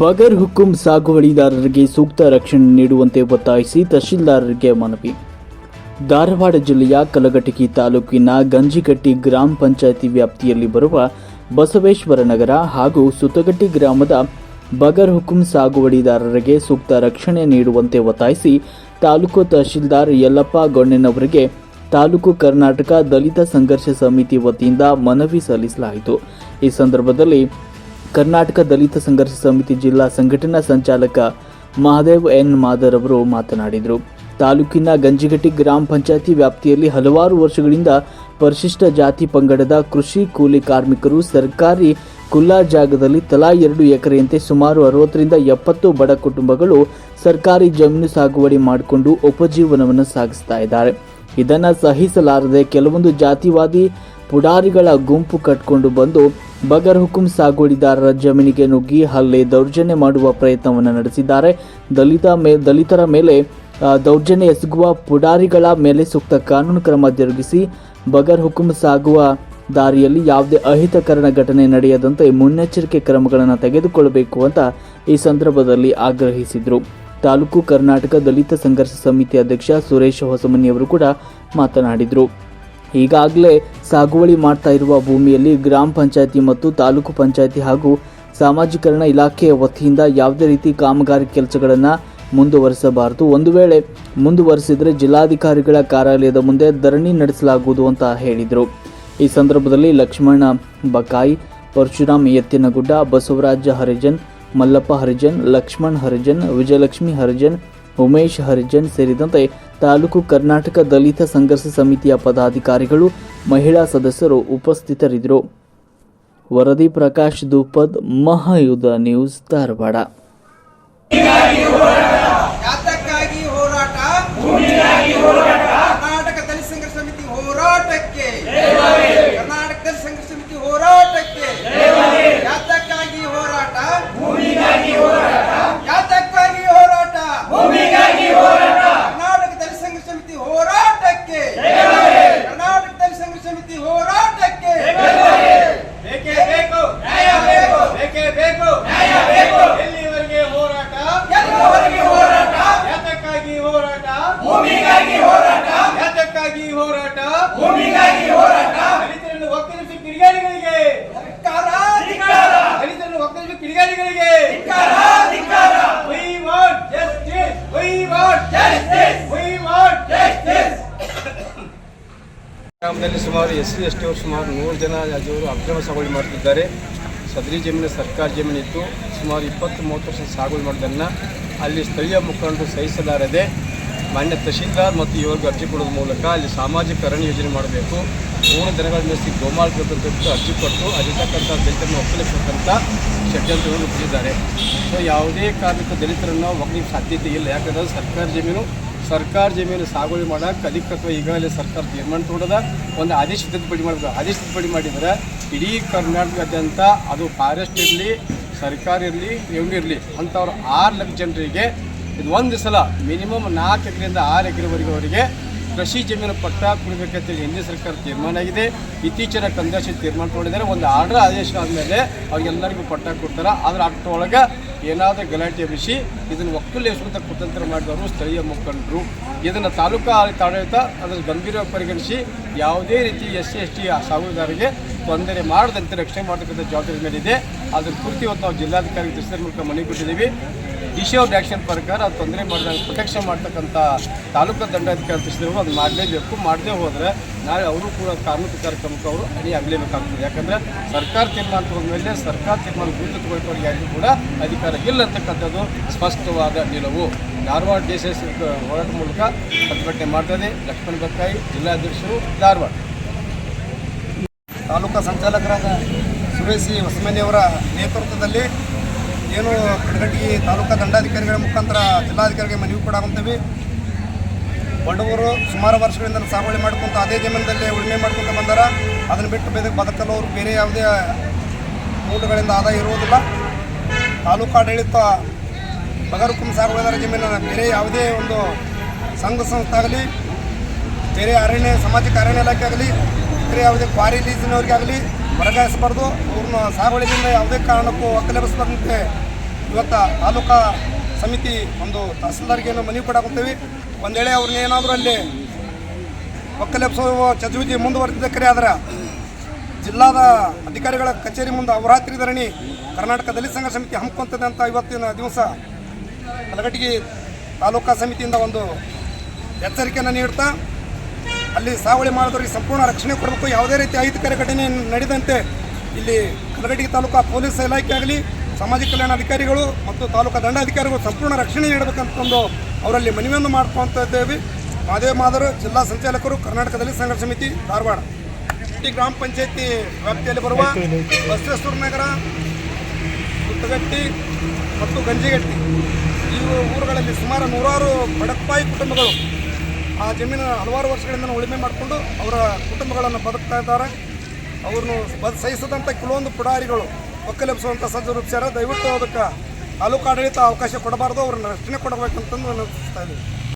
ಬಗರ್ ಹುಕುಂ ಸಾಗುವಳಿದಾರರಿಗೆ ಸೂಕ್ತ ರಕ್ಷಣೆ ನೀಡುವಂತೆ ಒತ್ತಾಯಿಸಿ ತಹಶೀಲ್ದಾರರಿಗೆ ಮನವಿ. ಧಾರವಾಡ ಜಿಲ್ಲೆಯ ಕಲಘಟಕಿ ತಾಲೂಕಿನ ಗಂಜಿಗಟ್ಟಿ ಗ್ರಾಮ ಪಂಚಾಯಿತಿ ವ್ಯಾಪ್ತಿಯಲ್ಲಿ ಬರುವ ಬಸವೇಶ್ವರ ನಗರ ಹಾಗೂ ಸುತ್ತಗಟ್ಟಿ ಗ್ರಾಮದ ಬಗರ್ ಹುಕುಂ ಸಾಗುವಳಿದಾರರಿಗೆ ಸೂಕ್ತ ರಕ್ಷಣೆ ನೀಡುವಂತೆ ಒತ್ತಾಯಿಸಿ ತಾಲೂಕು ತಹಶೀಲ್ದಾರ್ ಯಲ್ಲಪ್ಪ ಗೊಣ್ಣೆನವರಿಗೆ ತಾಲೂಕು ಕರ್ನಾಟಕ ದಲಿತ ಸಂಘರ್ಷ ಸಮಿತಿ ವತಿಯಿಂದ ಮನವಿ ಸಲ್ಲಿಸಲಾಯಿತು. ಈ ಸಂದರ್ಭದಲ್ಲಿ ಕರ್ನಾಟಕ ದಲಿತ ಸಂಘರ್ಷ ಸಮಿತಿ ಜಿಲ್ಲಾ ಸಂಘಟನಾ ಸಂಚಾಲಕ ಮಹಾದೇವ್ ಎನ್ ಮಾದರ್ ಅವರು ಮಾತನಾಡಿದರು. ತಾಲೂಕಿನ ಗಂಜಿಗಟ್ಟಿ ಗ್ರಾಮ ಪಂಚಾಯತಿ ವ್ಯಾಪ್ತಿಯಲ್ಲಿ ಹಲವಾರು ವರ್ಷಗಳಿಂದ ಪರಿಶಿಷ್ಟ ಜಾತಿ ಪಂಗಡದ ಕೃಷಿ ಕೂಲಿ ಕಾರ್ಮಿಕರು ಸರ್ಕಾರಿ ಕುಲ್ಲಾ ಜಾಗದಲ್ಲಿ ತಲಾ ಎರಡು ಎಕರೆಯಂತೆ ಸುಮಾರು ಅರವತ್ತರಿಂದ ಎಪ್ಪತ್ತು ಬಡ ಕುಟುಂಬಗಳು ಸರ್ಕಾರಿ ಜಮೀನು ಸಾಗುವಳಿ ಮಾಡಿಕೊಂಡು ಉಪಜೀವನವನ್ನು ಸಾಗಿಸ್ತಾ ಇದ್ದಾರೆ. ಇದನ್ನು ಸಹಿಸಲಾರದೆ ಕೆಲವೊಂದು ಜಾತಿವಾದಿ ಪುಡಾರಿಗಳ ಗುಂಪು ಕಟ್ಕೊಂಡು ಬಂದು ಬಗರ್ ಹುಕುಂ ಸಾಗುವಳಿದಾರರ ಜಮೀನಿಗೆ ನುಗ್ಗಿ ಹಲ್ಲೆ ದೌರ್ಜನ್ಯ ಮಾಡುವ ಪ್ರಯತ್ನವನ್ನು ನಡೆಸಿದ್ದಾರೆ. ದಲಿತ ಮೇ, ದಲಿತರ ಮೇಲೆ ದೌರ್ಜನ್ಯ ಎಸಗುವ ಪುಡಾರಿಗಳ ಮೇಲೆ ಸೂಕ್ತ ಕಾನೂನು ಕ್ರಮ ಜರುಗಿಸಿ ಬಗರ್ ಹುಕುಂ ಸಾಗುವ ದಾರಿಯಲ್ಲಿ ಯಾವುದೇ ಅಹಿತಕರಣ ಘಟನೆ ನಡೆಯದಂತೆ ಮುನ್ನೆಚ್ಚರಿಕೆ ಕ್ರಮಗಳನ್ನು ತೆಗೆದುಕೊಳ್ಳಬೇಕು ಅಂತ ಈ ಸಂದರ್ಭದಲ್ಲಿ ಆಗ್ರಹಿಸಿದರು. ತಾಲೂಕು ಕರ್ನಾಟಕ ದಲಿತ ಸಂಘರ್ಷ ಸಮಿತಿ ಅಧ್ಯಕ್ಷ ಸುರೇಶ್ ಹೊಸಮನಿ ಅವರು ಕೂಡ ಮಾತನಾಡಿದರು. ಈಗಾಗಲೇ ಸಾಗುವಳಿ ಮಾಡ್ತಾ ಇರುವ ಭೂಮಿಯಲ್ಲಿ ಗ್ರಾಮ ಪಂಚಾಯಿತಿ ಮತ್ತು ತಾಲೂಕು ಪಂಚಾಯಿತಿ ಹಾಗೂ ಸಾಮಾಜೀಕರಣ ಇಲಾಖೆಯ ವತಿಯಿಂದ ಯಾವುದೇ ರೀತಿ ಕಾಮಗಾರಿ ಕೆಲಸಗಳನ್ನು ಮುಂದುವರಿಸಬಾರದು. ಒಂದು ವೇಳೆ ಮುಂದುವರಿಸಿದರೆ ಜಿಲ್ಲಾಧಿಕಾರಿಗಳ ಕಾರ್ಯಾಲಯದ ಮುಂದೆ ಧರಣಿ ನಡೆಸಲಾಗುವುದು ಅಂತ ಹೇಳಿದರು. ಈ ಸಂದರ್ಭದಲ್ಲಿ ಲಕ್ಷ್ಮಣ ಬಕಾಯಿ, ಪರಶುರಾಮ್ ಎತ್ತಿನಗುಡ್ಡ ಬಸವರಾಜ ಹರಿಜನ್, ಮಲ್ಲಪ್ಪ ಹರಿಜನ್, ಲಕ್ಷ್ಮಣ್ ಹರಿಜನ್, ವಿಜಯಲಕ್ಷ್ಮಿ ಹರಿಜನ್, ಉಮೇಶ್ ಹರಿಜನ್ ಸೇರಿದಂತೆ ತಾಲೂಕು ಕರ್ನಾಟಕ ದಲಿತ ಸಂಘರ್ಷ ಸಮಿತಿಯ ಪದಾಧಿಕಾರಿಗಳು, ಮಹಿಳಾ ಸದಸ್ಯರು ಉಪಸ್ಥಿತರಿದ್ದರು. ವರದಿ ಪ್ರಕಾಶ್ ದೂಪದ್ ಮಹಾಯುಧ ನ್ಯೂಸ್ ಧಾರವಾಡ ಯಾತಕ್ಕಾಗಿ ಹೋರಾಟ ಕರ್ನಾಟಕ ದಲಿತ ಸಂಘರ್ಷ ಸಮಿತಿ ಹೋರಾಟಕ್ಕೆ ಕರ್ನಾಟಕ ದಲಿತ ಸಂಘರ್ಷ ಸಮಿತಿ ಹೋರಾಟಕ್ಕೆ ಯಾತಕ್ಕಾಗಿ ಹೋರಾಟ ಯಾತಕ್ಕಾಗಿ ಹೋರಾಟ ಕರ್ನಾಟಕ ದಲಿತ ಸಂಘರ್ಷ ಸಮಿತಿ ಹೋರಾಟಕ್ಕೆ ಕರ್ನಾಟಕ ದಲಿತ ಸಂಘರ್ಷ ಸಮಿತಿ ಹೋರಾಟಕ್ಕೆ ಬೇಕೇ ಬೇಕು ನ್ಯಾಯ ಬೇಕು ಬೇಕೇ ಬೇಕು ನ್ಯಾಯ ಬೇಕು ಎಲ್ಲಿವರೆಗೆ ಹೋರಾಟ ಎಲ್ಲಿವರೆಗೆ ಹೋರಾಟ ಯಾತಕ್ಕಾಗಿ ಹೋರಾಟ ಭೂಮಿಗಾಗಿ ಹೋರಾಟ ಯಾತಕ್ಕಾಗಿ ಹೋರಾಟ ಭೂಮಿಗಾಗಿ ಹೋರಾಟ ದಲಿತರನ್ನು ಒಕ್ಕಲಿಸಿ ಕಿಡಿಗಾರಿಗಳಿಗೆ ದಲಿತರನ್ನು ಒಕ್ಕಲಿಸಿ ಕಿಡಿಗಾರಿಗಳಿಗೆ We want justice. We want justice. We want justice. ಗ್ರಾಮದಲ್ಲಿ ಸುಮಾರು ಎಸ್ ಸಿ, ಎಸ್ ಟಿ ಅವರು ಸುಮಾರು ನೂರು ಜನ ಅಜ್ಜಿಯವರು ಅಕ್ರಮ ಸಾಗುವಳಿ ಮಾಡ್ತಿದ್ದಾರೆ. ಸದರಿ ಜಮೀನು ಸರ್ಕಾರಿ ಜಮೀನಿತ್ತು. ಸುಮಾರು ಇಪ್ಪತ್ತು ಮೂವತ್ತು ವರ್ಷ ಸಾಗುವಳಿ ಮಾಡೋದನ್ನು ಅಲ್ಲಿ ಸ್ಥಳೀಯ ಮುಖಂಡರು ಸಹಿಸಲಾರದೆ ಮಾನ್ಯ ತಹಶೀಲ್ದಾರ್ ಮತ್ತು ಇವ್ರಿಗೆ ಅರ್ಜಿ ಕೊಡೋದ್ರ ಮೂಲಕ ಅಲ್ಲಿ ಸಾಮಾಜಿಕ ಅರಣ್ಯ ಯೋಜನೆ ಮಾಡಬೇಕು. ಮೂರು ದಿನಗಳ ಮೇಸಿ ಗೋಮಾಳ ಬಿಟ್ಟು ಅರ್ಜಿ ಕೊಟ್ಟು ಅಲ್ಲಿರ್ತಕ್ಕಂಥ ದಲಿತರನ್ನು ಒಕ್ಕಲಿಸಬೇಕಂತ ಷಡ್ಯಂತ್ರವನ್ನು ರೂಪಿಸಿದ್ದಾರೆ ಸೊ ಯಾವುದೇ ಕಾರಣಕ್ಕೂ ದಲಿತರನ್ನು ಒಕ್ಕಲಿಕ್ಕೆ ಸಾಧ್ಯತೆ ಇಲ್ಲ. ಯಾಕಂದರೆ ಸರ್ಕಾರಿ ಜಮೀನು ಸರ್ಕಾರ ಜಮೀನು ಸಾಗುವಳಿ ಮಾಡಕ್ಕೆ ಅಧಿಕೃತ ಈಗಾಗಲೇ ಸರ್ಕಾರ ತೀರ್ಮಾನ ತೊಗೊಂಡದ. ಒಂದು ಆದೇಶ ತಿದ್ದುಪಡಿ ಮಾಡಬೇಕು ಆದೇಶ ತಿದ್ದುಪಡಿ ಮಾಡಿದರೆ ಇಡೀ ಕರ್ನಾಟಕದಾದ್ಯಂತ ಅದು ಫಾರೆಸ್ಟ್ ಇರಲಿ, ಸರ್ಕಾರ ಇರಲಿ ರೆವಿನ್ಯೂ ಇರಲಿ, ಅಂಥವ್ರು ಆರು ಲಕ್ಷ ಜನರಿಗೆ ಇದು ಒಂದು ಸಲ ಮಿನಿಮಮ್ ನಾಲ್ಕು ಎಕರೆಯಿಂದ ಆರು ಎಕರೆವರೆಗೆ ಅವರಿಗೆ ಕೃಷಿ ಜಮೀನು ಪಟ್ಟ ಕೊಡಬೇಕಂತೇಳಿ ಹಿಂದಿನ ಸರ್ಕಾರ ತೀರ್ಮಾನ ಆಗಿದೆ. ಇತ್ತೀಚಿನ ಕಂದಾಶಿ ತೀರ್ಮಾನ ತೊಗೊಂಡಿದ್ದಾರೆ. ಒಂದು ಆರ್ಡರ್ ಆದೇಶ ಆದಮೇಲೆ ಅವ್ರಿಗೆಲ್ಲರಿಗೂ ಪಟ್ಟ ಕೊಡ್ತಾರೆ. ಆದ್ರೆ ಅಷ್ಟೊಳಗೆ ಏನಾದರೂ ಗಲಾಟೆ ಎಬ್ಬಿಸಿ ಇದನ್ನು ಒಕ್ಕಲಿಸುವಂಥ ಕುತಂತ್ರ ಮಾಡಿದವರು ಸ್ಥಳೀಯ ಮುಖಂಡರು. ಇದನ್ನು ತಾಲೂಕಾ ಆಡಳಿತ ಅದನ್ನು ಗಂಭೀರವಾಗಿ ಪರಿಗಣಿಸಿ ಯಾವುದೇ ರೀತಿ ಎಸ್ ಸಿ, ಎಸ್ ಟಿ ಸಾಗುದಾರರಿಗೆ ತೊಂದರೆ ಮಾಡದಂತೆ ರಕ್ಷಣೆ ಮಾಡತಕ್ಕಂಥ ಜವಾಬ್ದಾರಿ ಮೇಲಿದೆ. ಅದ್ರ ಕುರಿತು ಇವತ್ತು ನಾವು ಜಿಲ್ಲಾಧಿಕಾರಿಗೆ ತಿಳಿಸಿದ ಮೂಲಕ ಮನವಿ ಕೊಟ್ಟಿದ್ದೀವಿ. ಡಿಸಿ ಅವ್ರ ಆ್ಯಕ್ಷನ್ ಪ್ರಕಾರ ತೊಂದರೆ ಮಾಡಿದಾಗ ಪ್ರೊಟೆಕ್ಷನ್ ಮಾಡ್ತಕ್ಕಂಥ ತಾಲೂಕು ದಂಡಾಧಿಕಾರಿ ತಿಳಿಸಿದ್ರು ಅದು ಮಾಡಲೇಬೇಕು ಮಾಡದೇ ಹೋದರೆ ನಾಳೆ ಅವರು ಕೂಡ ಕಾನೂನು ಕಾರ್ಯಕ್ರಮಕ್ಕೆ ಅವರು ಅಡಿ ಆಗಲೇಬೇಕಾಗ್ತದೆ. ಯಾಕಂದರೆ ಸರ್ಕಾರ ತೀರ್ಮಾನ ಮೇಲೆ ಸರ್ಕಾರ ತೀರ್ಮಾನ ಗುರುತು ತಗೊಳ್ತವ್ರಿಗೆ ಯಾರಿಗೂ ಕೂಡ ಅಧಿಕಾರ ಇಲ್ಲ ಅಂತಕ್ಕಂಥದ್ದು ಸ್ಪಷ್ಟವಾದ ನಿಲುವು. ಧಾರವಾಡ ಡಿ ಸಿ ಹೋರಾಟ ಮೂಲಕ ಪ್ರತಿಭಟನೆ ಮಾಡ್ತದೆ ಲಕ್ಷ್ಮಣ ಬಕ್ಕಾಯಿ ಜಿಲ್ಲಾಧ್ಯಕ್ಷರು ಧಾರವಾಡ. ತಾಲೂಕಾ ಸಂಚಾಲಕರಾದ ಸುರೇಶಿ ಹೊಸಮನಿಯವರ ನೇತೃತ್ವದಲ್ಲಿ ಏನು ಕಡಗಟ್ಟಿ ತಾಲೂಕಾ ದಂಡಾಧಿಕಾರಿಗಳ ಮುಖಾಂತರ ಜಿಲ್ಲಾಧಿಕಾರಿಗೆ ಮನವಿ ಕೂಡ ಆಗುತ್ತೇವೆ ಬಡವರು ಸುಮಾರು ವರ್ಷಗಳಿಂದ ಸಾಗುವಳಿ ಮಾಡ್ಕೊಂತ ಅದೇ ಜಮೀನದಲ್ಲಿ ಉಳುಮೆ ಮಾಡ್ಕೊಂತ ಬಂದಾರ. ಅದನ್ನು ಬಿಟ್ಟು ಬೇರೆ ಬದುಕಲು ಅವರು ಬೇರೆ ಯಾವುದೇ ಊಟಗಳಿಂದ ಆದಾಯ ಇರುವುದಿಲ್ಲ. ತಾಲೂಕು ಆಡಳಿತ ಬಗರುಕುಂ ಸಾಗುವಳಿದಾರ ಜಮೀನನ್ನು ಬೇರೆ ಯಾವುದೇ ಒಂದು ಸಂಘ ಸಂಸ್ಥೆ ಆಗಲಿ, ಬೇರೆ ಅರಣ್ಯ, ಸಾಮಾಜಿಕ ಅರಣ್ಯ ಇಲಾಖೆ ಆಗಲಿ ಬೇರೆ ಯಾವುದೇ ಕ್ವಾರಿ ಲೀಸಿನವ್ರಿಗೆ ಆಗಲಿ ವರ್ಗಾಯಿಸಬಾರ್ದು. ಅವ್ರನ್ನ ಸಾಗುವಳಿಯಿಂದ ಯಾವುದೇ ಕಾರಣಕ್ಕೂ ಒಕ್ಕಲೆಬ್ಬಿಸದಂತೆ ಇವತ್ತು ತಾಲೂಕಾ ಸಮಿತಿ ಒಂದು ತಹಸೀಲ್ದಾರ್ಗೆ ಏನೋ ಮನವಿ ಕೊಡಾಕೊಂತೀವಿ ಒಂದು ವೇಳೆ ಅವ್ರನ್ನ ಏನಾದರೂ ಅಲ್ಲಿ ಒಕ್ಕಲೆಬ್ಸುವ ಮುಂದುವರೆದಿದ್ದ ಮುಂದುವರೆದಿದ್ದಕ್ಕರೆ ಆದರೆ ಜಿಲ್ಲಾದ ಅಧಿಕಾರಿಗಳ ಕಚೇರಿ ಮುಂದೆ ಅವರಾತ್ರಿ ಧರಣಿ ಕರ್ನಾಟಕ ದಲಿತ ಸಂಘ ಸಮಿತಿ ಹಮ್ಮಿಕೊಂತದೆ ಅಂತ ಇವತ್ತಿನ ದಿವಸ ಕಲಗಟ್ಟಿಗೆ ತಾಲೂಕಾ ಸಮಿತಿಯಿಂದ ಒಂದು ಎಚ್ಚರಿಕೆಯನ್ನು ನೀಡ್ತಾ ಅಲ್ಲಿ ಸಾವಳಿ ಮಾಡಿದವರಿಗೆ ಸಂಪೂರ್ಣ ರಕ್ಷಣೆ ಕೊಡಬೇಕು. ಯಾವುದೇ ರೀತಿ ಅಹಿತಕರ ಘಟನೆ ನಡೆದಂತೆ ಇಲ್ಲಿ ಕಲಗಟ್ಟಿ ತಾಲೂಕಾ ಪೊಲೀಸ್ ಇಲಾಖೆ ಆಗಲಿ ಸಾಮಾಜಿಕ ಕಲ್ಯಾಣ ಅಧಿಕಾರಿಗಳು ಮತ್ತು ತಾಲೂಕಾ ದಂಡಾಧಿಕಾರಿಗಳು ಸಂಪೂರ್ಣ ರಕ್ಷಣೆ ನೀಡಬೇಕಂತಂದು ಅವರಲ್ಲಿ ಮನವಿಯನ್ನು ಮಾಡ್ಕೊಳ್ತಾ ಇದ್ದೇವೆ. ಮಾದೇವ ಮಾದರು ಜಿಲ್ಲಾ ಸಂಚಾಲಕರು ಕರ್ನಾಟಕದಲ್ಲಿ ಸಂಘರ್ಷ ಸಮಿತಿ ಧಾರವಾಡ. ಗ್ರಾಮ ಪಂಚಾಯತಿ ವ್ಯಾಪ್ತಿಯಲ್ಲಿ ಬರುವ ಬಸವೇಶ್ವರ ನಗರ ಕುತ್ತಗಟ್ಟಿ ಮತ್ತು ಗಂಜಿಗಟ್ಟಿ. ಈ ಊರುಗಳಲ್ಲಿ ಸುಮಾರು ನೂರಾರು ಬಡಕ್ಪಾಯಿ ಕುಟುಂಬಗಳು ಆ ಜಮೀನು ಹಲವಾರು ವರ್ಷಗಳಿಂದ ಉಳುಮೆ ಮಾಡಿಕೊಂಡು ಅವರ ಕುಟುಂಬಗಳನ್ನು ಬದುಕ್ತಾ ಇದ್ದಾರೆ. ಅವ್ರನ್ನು ಬದ್ ಸಹಿಸದಂಥ ಕೆಲವೊಂದು ಪುಡಾರಿಗಳು ಒಕ್ಕಲೆಬ್ಸುವಂಥ ಸಜ್ಜು ರೂಪಿಸ್ಯಾರ, ದಯವಿಟ್ಟು ಅದಕ್ಕೆ ತಾಲೂಕು ಆಡಳಿತ ಅವಕಾಶ ಕೊಡಬಾರ್ದು, ಅವ್ರನ್ನ ರಕ್ಷಣೆ ಕೊಡಬೇಕಂತಂದು ನಾನು ಇದ್ದೀವಿ